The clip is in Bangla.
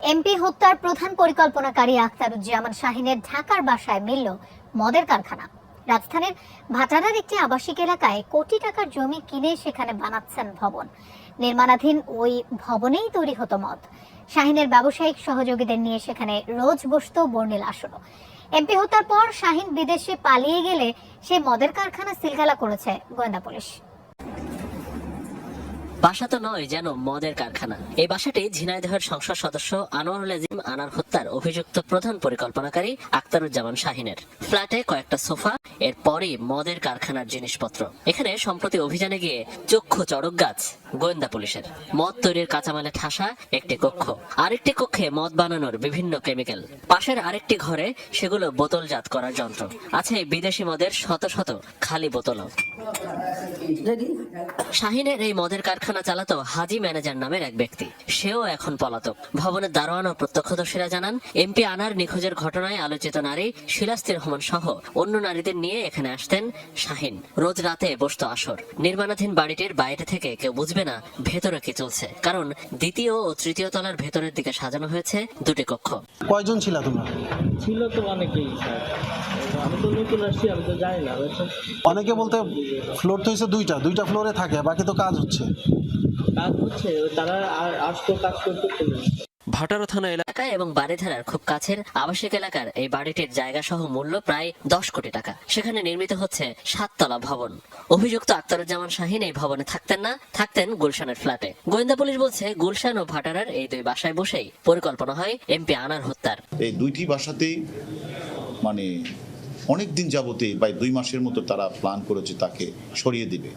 এমপি হত্যার প্রধান পরিকল্পনাকারী আখতারুজ্জামান শাহিনের ঢাকার বাসায় মিলল মদের কারখানা। রাজধানীর ভাটারার একটি আবাসিক এলাকায় কোটি টাকার জমি কিনে সেখানে বানাচ্ছেন ভবন। নির্মাণাধীন ওই ভবনেই তৈরি হতো মদ। শাহিনের ব্যবসায়িক সহযোগীদের নিয়ে সেখানে রোজ বসত বর্ণিল আসর এমপি হত্যার পর শাহিন বিদেশে পালিয়ে গেলে সে মদের কারখানা সিলগালা করেছে গোয়েন্দা পুলিশ। বাসা তো নয় যেন মদের কারখানা। এই বাসাটি ঝিনাইদহের সংসদ সদস্য আনোয়ারুল আজিম আনার হত্যার অভিযুক্ত প্রধান পরিকল্পনাকারী আক্তারুজ্জামান শাহিনের। ফ্ল্যাটে কয়েকটা সোফা এর পরই মদের কারখানার জিনিসপত্র। এখানে সম্প্রতি অভিযানে গিয়ে চক্ষু চড়ক গাছ গোয়েন্দা পুলিশের। মদ তৈরির কাঁচামালে ঠাসা একটি কক্ষ। আরেকটি কক্ষে মদ বানানোর বিভিন্ন কেমিক্যাল। পাশের আরেকটি ঘরে সেগুলো বোতলজাত করার যন্ত্র। আছে বিদেশি মদের শত শত খালি বোতলও। শাহিনের এই মদের কারখানা চালাতো হাজি ম্যানেজার নামের এক ব্যক্তি। সেও এখন পলাতক। ভবনের দারোয়ান ও প্রত্যক্ষদর্শীরা জানান এমপি আনার নিখোঁজের ঘটনায় আলোচিত নারী শিলাস্তি রহমান সহ অন্য নারীদের নিয়ে এখানে আসতেন শাহিন। রোজ রাতে বসতো আসর। নির্মাণাধীন বাড়িটির বাইরে থেকে কেউ বুঝবে না ভেতরে কি চলছে। কারণ দ্বিতীয় ও তৃতীয় তলার ভেতরের দিকে সাজানো হয়েছে দুটি কক্ষ। কয়জন ছিল তোমরা? ছিল তো অনেকেই আমি তো নতুন আসছি আমি তো জানি না। অনেকে বলতে ফ্লোর তো হয়েছে দুইটা দুইটা ফ্লোরে থাকে বাকি তো কাজ হচ্ছে। কাজ হচ্ছে তারা আর আসতো কাজ করতে ভাটারা থানা এলাকা এবং বাড়িধারার খুব কাছের আবাসিক এলাকার এই বাড়িটির জায়গা সহ মূল্য প্রায় দশ কোটি টাকা। সেখানে নির্মিত হচ্ছে সাততলা ভবন। অভিযুক্ত আক্তারুজ্জামান শাহিন এই ভবনে থাকতেন না থাকতেন গুলশানের ফ্ল্যাটে। গোয়েন্দা পুলিশ বলছে গুলশান ও ভাটারার এই দুই বাসায় বসেই পরিকল্পনা হয় এমপি আনার হত্যার। এই দুইটি বাসাতেই মানে অনেক দিন যাবতে প্রায় দুই মাসের মতো তারা প্ল্যান করেছে তাকে সরিয়ে দিবে।